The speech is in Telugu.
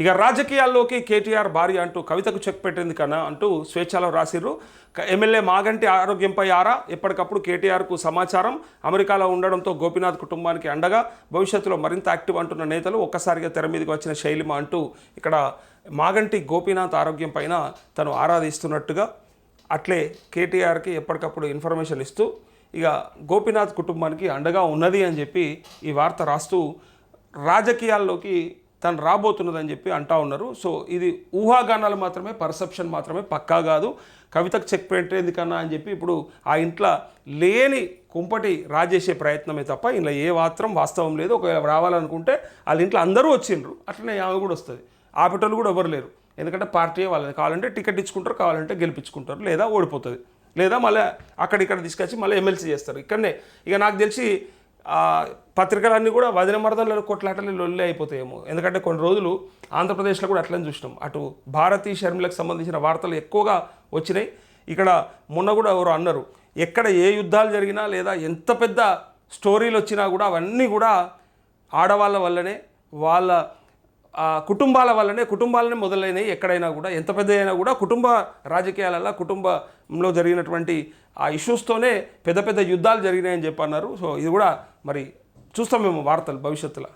ఇక రాజకీయాల్లోకి కేటీఆర్ భార్య అంటూ కవితకు చెక్ పెట్టింది కన్నా అంటూ స్వేచ్ఛలో రాసిర్రు. ఎమ్మెల్యే మాగంటి ఆరోగ్యంపై ఆరా. ఎప్పటికప్పుడు కేటీఆర్కు సమాచారం. అమెరికాలో ఉండడంతో గోపీనాథ్ కుటుంబానికి అండగా. భవిష్యత్తులో మరింత యాక్టివ్ అంటున్న నేతలు ఒక్కసారిగా తెర మీదకి వచ్చిన శైలిమ అంటూ ఇక్కడ మాగంటి గోపీనాథ్ ఆరోగ్యం పైన తను ఆరాధిస్తున్నట్టుగా అట్లే కేటీఆర్కి ఎప్పటికప్పుడు ఇన్ఫర్మేషన్ ఇస్తూ ఇక గోపీనాథ్ కుటుంబానికి అండగా ఉన్నది అని చెప్పి ఈ వార్త రాస్తూ రాజకీయాల్లోకి తను రాబోతున్నదని చెప్పి అంటా ఉన్నారు. సో ఇది ఊహాగానాలు మాత్రమే పర్సెప్షన్ మాత్రమే పక్కా కాదు. కవితకు చెక్ పెట్టేది కన్నా అని చెప్పి ఇప్పుడు ఆ ఇంట్లో లేని కుంపటి రాజేసే ప్రయత్నమే తప్ప ఇంట్లో ఏ మాత్రం వాస్తవం లేదు. ఒకవేళ రావాలనుకుంటే వాళ్ళ ఇంట్లో అందరూ వచ్చిండ్రు. అట్లనే ఆమె కూడా వస్తుంది. ఆపేటోళ్ళు కూడా ఎవరు లేరు. ఎందుకంటే పార్టీ వాళ్ళని కావాలంటే టికెట్ ఇచ్చుకుంటారు కావాలంటే గెలిపించుకుంటారు లేదా ఓడిపోతుంది. లేదా మళ్ళీ అక్కడిక్కడ తీసుకొచ్చి మళ్ళీ ఎమ్మెల్సీ చేస్తారు. ఇక్కడనే. ఇక నాకు తెలిసి పత్రికలన్నీ కూడా వదిన మరదల కొట్లాటలు లొల్లి అయిపోతాయేమో. ఎందుకంటే కొన్ని రోజులు ఆంధ్రప్రదేశ్లో కూడా అట్లనే చూసినాం. అటు భారతీ షర్మిలకు సంబంధించిన వార్తలు ఎక్కువగా వచ్చినాయి. ఇక్కడ మొన్న కూడా ఎవరు అన్నారు ఎక్కడ ఏ యుద్ధాలు జరిగినా లేదా ఎంత పెద్ద స్టోరీలు వచ్చినా కూడా అవన్నీ కూడా ఆడవాళ్ళ వల్లనే వాళ్ళ కుటుంబాల వల్లనే కుటుంబాలనే మొదలైనవి ఎక్కడైనా కూడా. ఎంత పెద్ద అయినా కూడా కుటుంబ రాజకీయాలలో కుటుంబంలో జరిగినటువంటి ఆ ఇష్యూస్తోనే పెద్ద పెద్ద యుద్ధాలు జరిగినాయని చెప్పి అన్నారు సో ఇది కూడా మరి చూస్తాం మేము వార్తలు భవిష్యత్తులో.